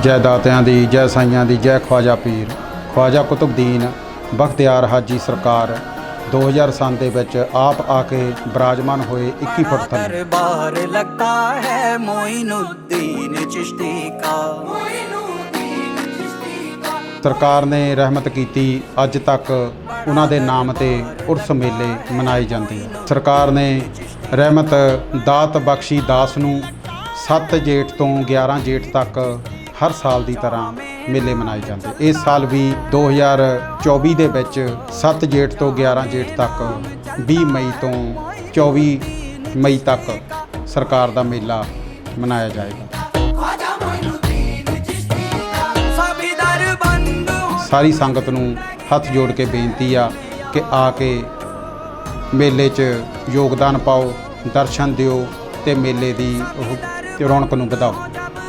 ਜੈ ਦਾਤਿਆਂ ਦੀ ਜੈ ਸਾਈਆਂ ਦੀ ਜੈ ਖਵਾਜਾ ਪੀਰ। ਖਵਾਜਾ ਕੁਤਬਦੀਨ ਬਖਤਿਆਰ ਹਾਜੀ ਸਰਕਾਰ। 2007 ਦੇ ਵਿੱਚ ਆਪ ਆ ਕੇ ਬਰਾਜਮਾਨ ਹੋਏ 21 ਫੁੱਟ ਥੱਲੇ। ਦਰਬਾਰ ਲੱਗਦਾ ਹੈ ਮੋਇਨੁਦੀਨ ਚਿਸ਼ਤੀ ਕਾ ਸਰਕਾਰ ਨੇ ਰਹਿਮਤ ਕੀਤੀ ਅੱਜ ਤੱਕ ਉਹਨਾਂ ਦੇ ਨਾਮ ਤੇ ਉਰਸ ਮੇਲੇ ਮਨਾਏ ਜਾਂਦੇ ਆ। ਸਰਕਾਰ ਨੇ ਰਹਿਮਤ ਦਾਤ ਬਖਸ਼ੀ ਦਾਸ ਨੂੰ 7 ਜੇਠ ਤੋਂ 11 ਜੇਠ ਤੱਕ ਹਰ ਸਾਲ ਦੀ ਤਰ੍ਹਾਂ ਮੇਲੇ ਮਨਾਏ ਜਾਂਦੇ। ਇਸ ਸਾਲ ਵੀ 2024 ਦੇ ਵਿੱਚ 7 ਜੇਠ ਤੋਂ 11 ਜੇਠ ਤੱਕ 20 ਮਈ ਤੋਂ 24 ਮਈ ਤੱਕ ਸਰਕਾਰ ਦਾ ਮੇਲਾ ਮਨਾਇਆ ਜਾਏਗਾ। ਸਾਰੀ ਸੰਗਤ ਨੂੰ ਹੱਥ ਜੋੜ ਕੇ ਬੇਨਤੀ ਆ ਕਿ ਆ ਕੇ ਮੇਲੇ 'ਚ ਯੋਗਦਾਨ ਪਾਓ, ਦਰਸ਼ਨ ਦਿਓ ਤੇ ਮੇਲੇ ਦੀ ਰੌਣਕ ਨੂੰ ਵਧਾਓ।